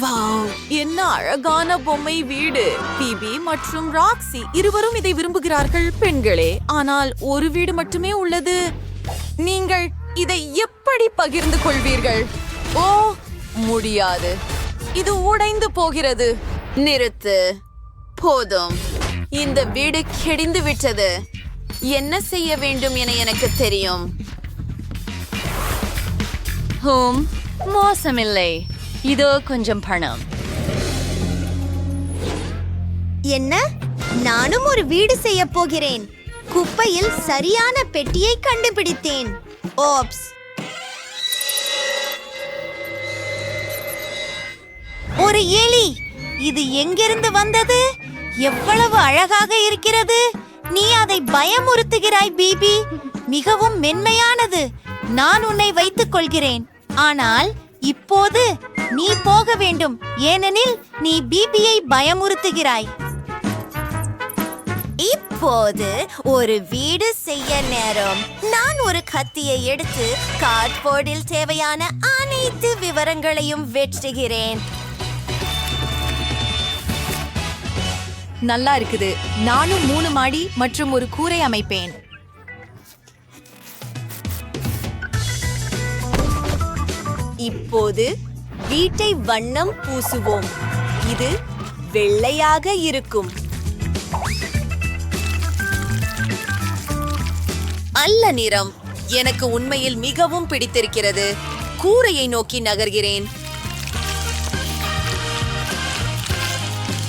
Wow என்ன அழகான பொம்மை வீடு. பிபி மற்றும் ராக்ஸி இருவரும் இதை விரும்புகிறார்கள் பெண்களே. ஆனால் ஒரு வீடு மட்டுமே உள்ளது. நீங்கள் இதை எப்படி பகிர்ந்து கொள்வீர்கள்? ஓ முடியாது. இது உடைந்து போகிறது. நிறுத்து. போதும். இந்த வீடு கெடிந்து விட்டது. என்ன செய்ய வேண்டும் என எனக்கு தெரியும். ஹோம் மோசமில்லை. இதோ கொஞ்சம் பணம். என்ன? நானும் ஒரு வீடு செய்ய போகிறேன். குப்பையில் சரியான பெட்டியை கண்டுபிடித்தேன். ஓப்ஸ். ஒரு எலி இது எங்கிருந்து வந்தது? எவ்வளவு அழகாக இருக்கிறது. நீ அதை பயமுறுத்துகிறாய் பிபி. மிகவும் மென்மையானது. நான் உன்னை வைத்துக் கொள்கிறேன். ஆனால் இப்போது நீ போக வேண்டும். ஏனெனில் நீ பிபியை பயமுறுத்துகிறாய். இப்போது ஒரு வீடு செய்ய நேரம். நான் ஒரு கத்தியை எடுத்து கார்ட்போர்டில் தேவையான அனைத்து விவரங்களையும் வெற்றுகிறேன். நல்லா இருக்குது. நானும் மூணு மாடி மற்றும் ஒரு கூரை அமைப்பேன். இப்போது வீட்டை வண்ணம் பூசுவோம். இது வெள்ளையாக இருக்கும். அல்ல நிறம். எனக்கு உண்மையில் மிகவும் பிடித்திருக்கிறது. கூரையை நோக்கி நகர்கிறேன்.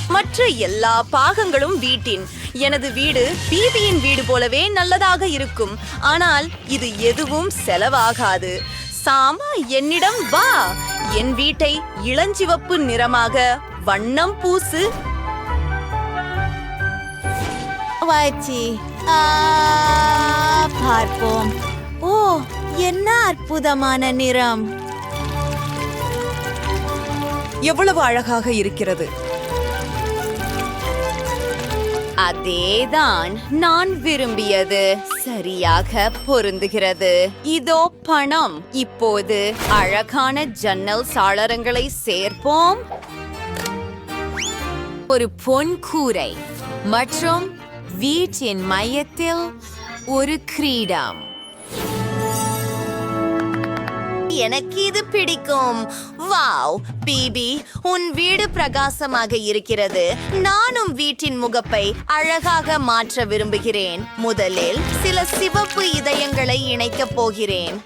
மற்ற எல்லா பாகங்களும் வீட்டின். எனது வீடு பிபியின் வீடு போலவே நல்லதாக இருக்கும். ஆனால் இது எதுவும் செலவாகாது. சாமா என்னிடம் வா. என் வீட்டை இளஞ்சிவப்பு நிறமாக வண்ணம் பூசு. வாச்சி பார்ப்போம். ஓ என்ன அற்புதமான நிறம். எவ்வளவு அழகாக இருக்கிறது. அதேதான் நான் விரும்பியது. சரியாக பொருந்துகிறது. இதோ பணம். இப்போது அழகான ஜன்னல் சாளரங்களை சேர்ப்போம். ஒரு பொன் கூரை மற்றும் வீட்டின் மையத்தில் ஒரு கிரீடம். எனக்கு இது பிடிக்கும். வாவ் பிபி உன் வீடு பிரகாசமாக இருக்கிறது. நானும் வீட்டின் முகப்பை அழகாக மாற்ற விரும்புகிறேன். முதலில் சில சிவப்பு இதயங்களை இணைக்கப் போகிறேன்.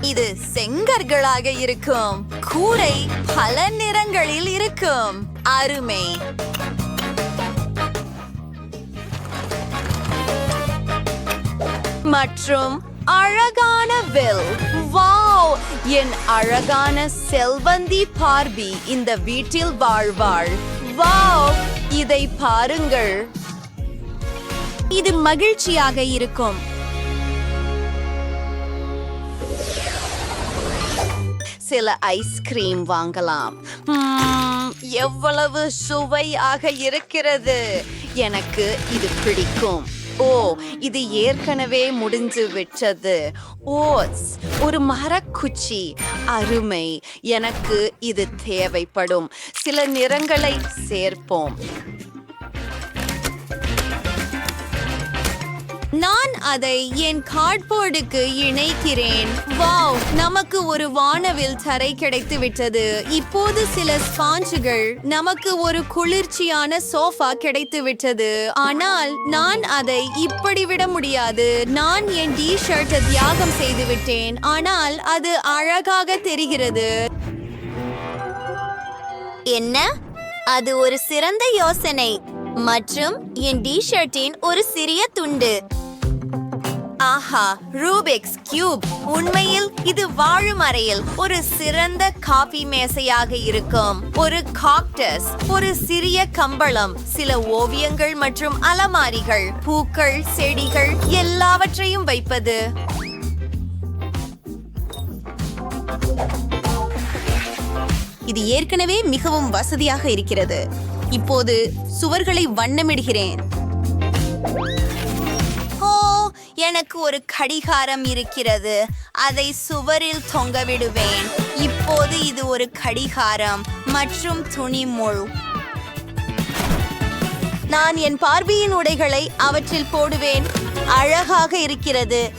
இது செங்கற்களாக இருக்கும். கூரை பல நிறங்களில் இருக்கும். அருமை. மற்றும் அழகான வில். வாவ்! என் அழகான செல்வந்தி பார்பி இந்த வீட்டில் வாழ்வாள். வாவ்! இதை பாருங்கள். இது மகிழ்ச்சியாக இருக்கும். சில ஐஸ்கிரீம் வாங்கலாம். எவ்வளவு சுவையாக இருக்கிறது. எனக்கு இது பிடிக்கும். ஓ இது ஏற்கனவே முடிஞ்சு விட்டது. ஓட்ஸ் ஒரு மரக்குச்சி. அருமை. எனக்கு இது தேவைப்படும். சில நிறங்களை சேர்ப்போம். அதை என் கார்ட்போர்டுக்கு இணைக்கிறேன். வாவ் நமக்கு ஒரு வானவில் தரை கிடைத்து விட்டது இப்போது சில ஸ்பாஞ்சுகள் நமக்கு ஒரு குளிர்ச்சியான சோஃபா கிடைத்து விட்டது ஆனால் நான் அதை இப்படி விட முடியாது. நான் என் டி ஷர்ட்டை தியாகம் செய்து விட்டேன் ஆனால் அது அழகாக தெரிகிறது. என்ன? அது ஒரு சிறந்த யோசனை. மற்றும் என் டி ஷர்ட்டின் ஒரு சிறிய துண்டு. ஆஹா ரூபிக்ஸ் கியூப் உண்மையில் இது வாழும் அறையில் ஒரு சிறந்த காபி மேசையாக இருக்கும். ஒரு காக்டஸ் ஒரு சிறிய கம்பளம் சில ஓவியங்கள் மற்றும் அலமாரிகள் பூக்கள் செடிகள் எல்லாவற்றையும் வைப்பது. இது ஏற்கனவே மிகவும் வசதியாக இருக்கிறது. இப்போது சுவர்களை வண்ணமிடுகிறேன். எனக்கு ஒரு கடிகாரம் இருக்கிறது. அதை சுவரில் தொங்கவிடுவேன். இப்போது இது ஒரு கடிகாரம் மற்றும் துணி முழு நான் என் பார்வையின் உடைகளை அவற்றில் போடுவேன். அழகாக இருக்கிறது.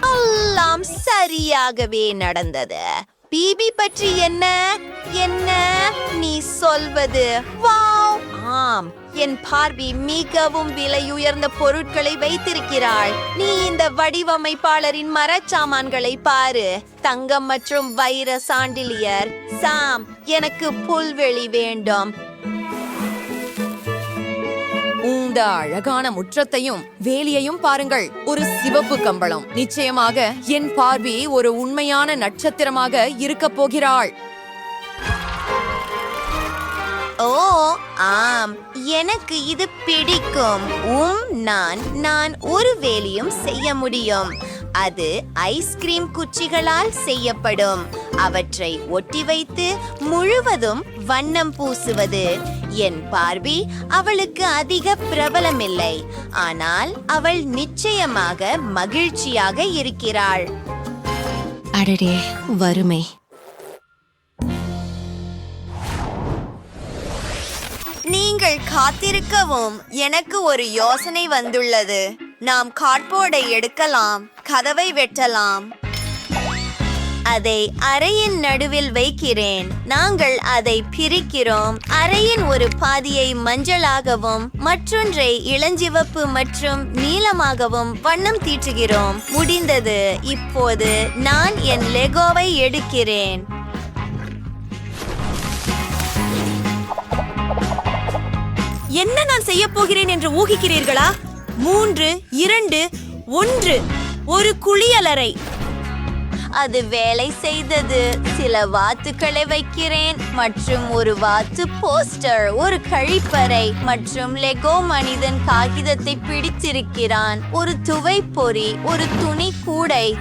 எல்லாம் சரியாகவே நடந்தது. பிபி பற்றி என்ன? என்ன நீ சொல்வது? வாவ்! ஆம். என் பார்வி மிகவும் விலையுயர்ந்த பொருட்களை வைத்திருக்கிறாள். நீ இந்த வடிவமைப்பாளரின் மரச்சாமான்களை பாரு. தங்கம் மற்றும் வைர சாண்டிலியர். சாம் எனக்கு புல்வெளி வேண்டும். இந்த அழகான முற்றத்தையும் வேலியையும் பாருங்கள். ஒரு சிவப்பு கம்பளம். நிச்சயமாக என் பார்வி ஒரு உண்மையான நட்சத்திரமாக இருக்கப் போகிறாள். ஓ ஆம் எனக்கு இது பிடிக்கும். உம் நான் நான் ஒரு வேலையும் செய்ய முடியும். அது ஐஸ்கிரீம் குச்சிகளால் செய்யப்படும். அவற்றை ஒட்டி வைத்து முழுவதும் வண்ணம் பூசுவது. என் பார்வி அவளுக்கு அதிக பிரபலமில்லை. ஆனால் அவள் நிச்சயமாக மகிழ்ச்சியாக இருக்கிறாள். அடடே வறுமை. நீங்கள் காத்திருக்கவும் எனக்கு ஒரு யோசனை வந்துள்ளது. நாம் காட்போர்டை எடுக்கலாம் கதவை வெட்டலாம். அதை அறையின் நடுவில் வைக்கிறேன். நாங்கள் அதை பிரிக்கிறோம். அறையின் ஒரு பாதியை மஞ்சளாகவும் மற்றொன்றை இளஞ்சிவப்பு மற்றும் நீலமாகவும் வண்ணம் தீட்டுகிறோம். முடிந்தது. இப்போது நான் என் லெகோவை எடுக்கிறேன். என்ன நான் செய்ய போகிறேன் என்று ஊகிக்கிறீர்களா? மூன்று இரண்டு ஒன்று. ஒரு குளியலறை. அது வேலை செய்தது. சில வாத்துக்களை வைக்கிறேன். மற்றும் ஒரு வாத்து போஸ்டர் ஒரு கழிப்பறை மற்றும் லெகோ மனிதன் காகிதத்தை பிடித்திருக்கிறான். ஒரு துவைப்பொறி ஒரு துணி கூடை.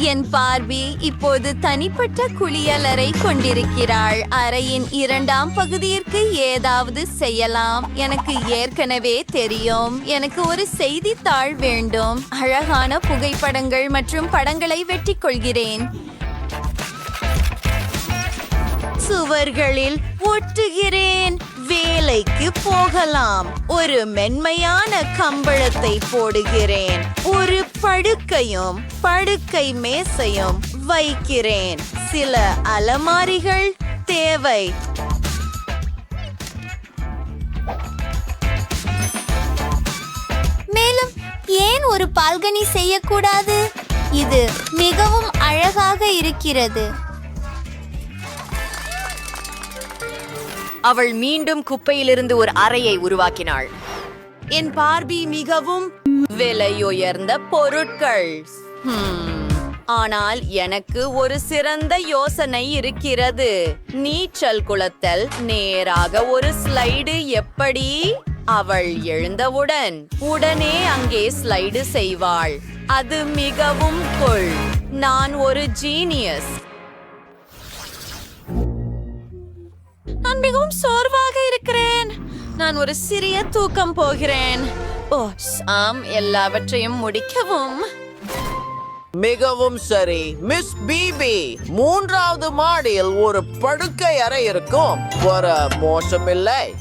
என் பார்வி இப்போது தனிப்பட்ட குளியலறை கொண்டிருக்கிறாள். அறையின் இரண்டாம் பகுதியிற்கு ஏதாவது செய்யலாம். எனக்கு ஏற்கனவே தெரியும். எனக்கு ஒரு செய்தித்தாள் வேண்டும். அழகான புகைப்படங்கள் மற்றும் படங்களை வெட்டிக் கொள்கிறேன். சுவர்களில் ஒட்டுகிறேன். வேலைக்கு போகலாம். ஒரு மென்மையான கம்பளத்தை போடுகிறேன். ஒரு படுக்கையும் படுக்கை மேசையும் வைக்கிறேன். சில அலமாரிகள் தேவை. மேலும் ஏன் ஒரு பால்கனி செய்யக்கூடாது? இது மிகவும் அழகாக இருக்கிறது. அவள் மீண்டும் குப்பையிலிருந்து ஒரு அறையை உருவாக்கினாள். என் பார்பி மிகவும் விலையுயர்ந்த பொருட்கள். ஆனால் எனக்கு ஒரு சிறந்த யோசனை இருக்கிறது. நீச்சல் குளத்தல் நேராக ஒரு ஸ்லைடு எப்படி? அவள் எழுந்தவுடன் உடனே அங்கே ஸ்லைடு செய்வாள். அது மிகவும் கொள் நான் ஒரு ஜீனியஸ் நான் மிகவும் சோர்வாக இருக்கிறேன். நான் ஒரு சிறிய தூக்கம் போகிறேன். ஓ ஆம் எல்லாவற்றையும் முடிக்கவும். மிகவும் சரி. மிஸ் பிபி மூன்றாவது மாடியில் ஒரு படுக்கை அறை இருக்கும். ஒரு மோசமில்லை.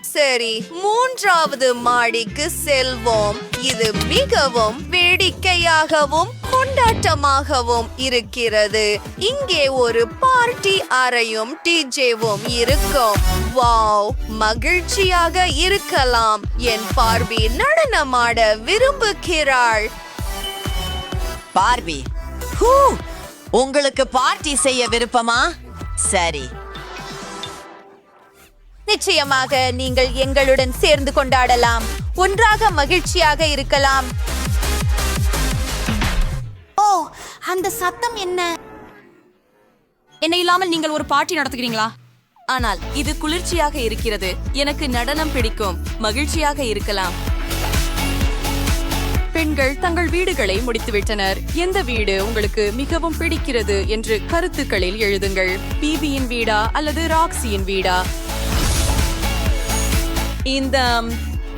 சரி மூன்றாவது மாடிக்கு செல்வோம். இது மிகவும் வேடிக்கையாகவும் கொண்டாட்டமாகவும் இருக்கிறது. இங்கே ஒரு பார்ட்டி அறையும் டிஜேவும் இருக்கும். வாவ் மகிழ்ச்சியாக இருக்கலாம். என் பார்வி நடனமாட விரும்புகிறாள். பார்வி ஹூ உங்களுக்கு பார்ட்டி செய்ய விருப்பமா? சரி. நிச்சயமாக நீங்கள் எங்களுடன் சேர்ந்து கொண்டாடலாம். ஒன்றாக மகிழ்ச்சியாக இருக்கலாம். ஓ அந்த சத்தம் என்ன? என்ன இல்லாமல் நீங்கள் ஒரு பார்ட்டி நடத்துகிறீங்களா? ஆனால் இது குளிர்ச்சியாக இருக்கிறது. எனக்கு நடனம் பிடிக்கும். மகிழ்ச்சியாக இருக்கலாம். பெண்கள் தங்கள் வீடுகளை முடித்துவிட்டனர். எந்த வீடு உங்களுக்கு மிகவும் பிடிக்கிறது என்று கருத்துக்களில் எழுதுங்கள். பிபியின் வீடா அல்லது ராக்ஸியின் வீடா? இந்த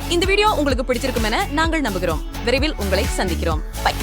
இந்த வீடியோ உங்களுக்கு பிடிச்சிருக்கும் என நாங்கள் நம்புகிறோம். விரைவில் உங்களை சந்திக்கிறோம். பை.